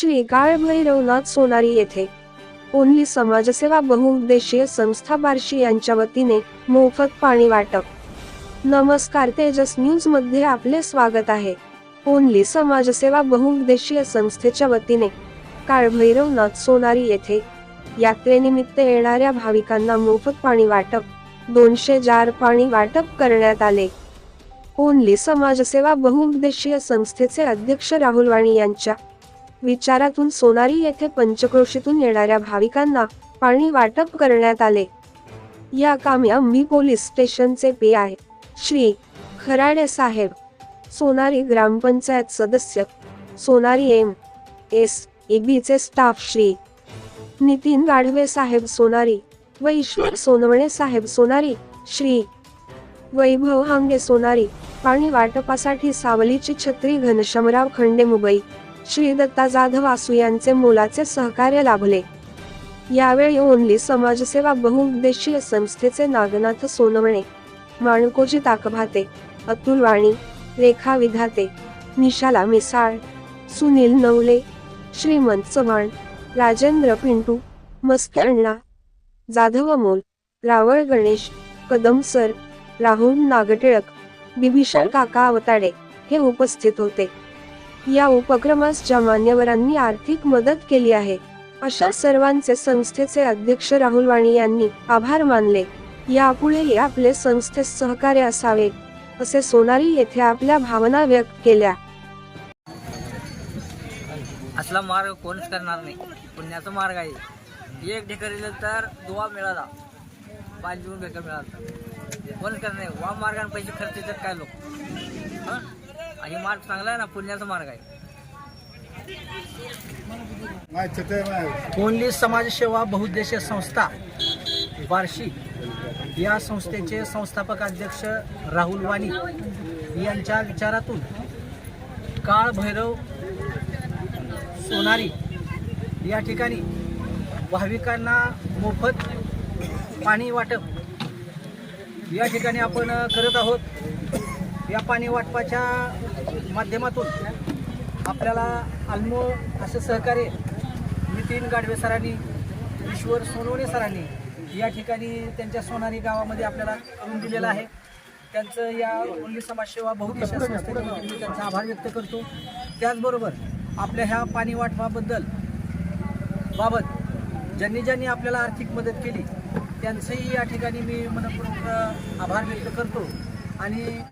श्री काळभैरवनाथ सोनारी येथे. ओनली समाजसेवा बहुउद्देशीय संस्था बार्शी यांच्या वतीने मोफत पाणी वाटप. नमस्कार तेजस न्यूजमध्ये आपले स्वागत आहे. ओनली समाजसेवा बहुउद्देशीय संस्थेच्या वतीने काळभैरवनाथ सोनारी येथे यात्रेनिमित्त येणाऱ्या भाविकांना मोफत पाणी वाटप दोनशे जार पाणी वाटप करण्यात आले. ओनली समाजसेवा बहुउद्देशीय संस्थेचे अध्यक्ष राहुल वाणी यांच्या विचारातून सोनारी येथे पंचक्रोशीतून येणाऱ्या भाविकांना पाणी वाटप करण्यात आले. या कामी अंबी पोलीस स्टेशनचे पी आय. श्री. खराडे साहेब. सोनारी ग्रामपंचायत सदस्य. सोनारी एम. एस. एबीचे स्टाफ श्री. नितीन गाढवे साहेब सोनारी. व ईश्वर सोनवणे साहेब सोनारी. श्री. वैभव हांगे सोनारी. पाणी वाटपासाठी सावलीची छत्री घनश्यामराव खंडे मुंबई. श्री दत्ता जाधव आसू यांचे मोलाचे सहकार्य लाभले. यावेळी ओनली समाजसेवा बहुउद्देशीय संस्थेचे नागनाथ सोनवणे माणकोजी ताकभाते अतुल वाणी रेखा विधाते निशाला मिसाळ सुनील नवले श्रीमंत चव्हाण राजेंद्र पिंटू मस्कण्णा जाधव अमोल रावळ गणेश कदम सर राहुल नागटिळक बिभीषण काका अवताडे हे उपस्थित होते. या उपक्रमास ज्या मान्यवरांनी आर्थिक मदत केली आहे. अशा सर्वांचे संस्थेचे अध्यक्ष राहुल वाणी यांनी आभार मानले. यापुढेही आपले संस्थेस सहकार्य असावे असे सोनारी येथे आपल्या भावना व्यक्त केल्या. असला मार्ग कोणच करणार नाही. पुण्याचा मार्ग आहे. एक ढेकरील तर दुवा मिळाला. पाच जीवन मिळाला. कोणच करणार नाही. वा मार्गाने पैसे खर्च येतात काय लोक? हं? आणि मार्ग चांगला आहे ना पुण्याचा मार्ग आहे. कोणली समाजसेवा बहुउद्देशीय संस्था बार्शी या संस्थेचे संस्थापक अध्यक्ष राहुल वाणी यांच्या विचारातून काळ भैरव सोनारी या ठिकाणी भाविकांना मोफत पाणी वाटप या ठिकाणी आपण करत आहोत. या पाणी वाटपाच्या माध्यमातून आपल्याला अल्मो असं सहकार्य नितीन गाडवे सरांनी ईश्वर सोनवणे सरांनी या ठिकाणी त्यांच्या सोनारी गावामध्ये आपल्याला करून दिलेलं आहे. त्यांचं या ओल्ली समाजसेवा बहुदेशीय संस्थेच्या मी त्यांचा आभार व्यक्त करतो. त्याचबरोबर आपल्या ह्या पाणी वाटपाबद्दल बाबत ज्यांनी ज्यांनी आपल्याला आर्थिक मदत केली त्यांचंही या ठिकाणी मी मनपूर्वक आभार व्यक्त करतो. आणि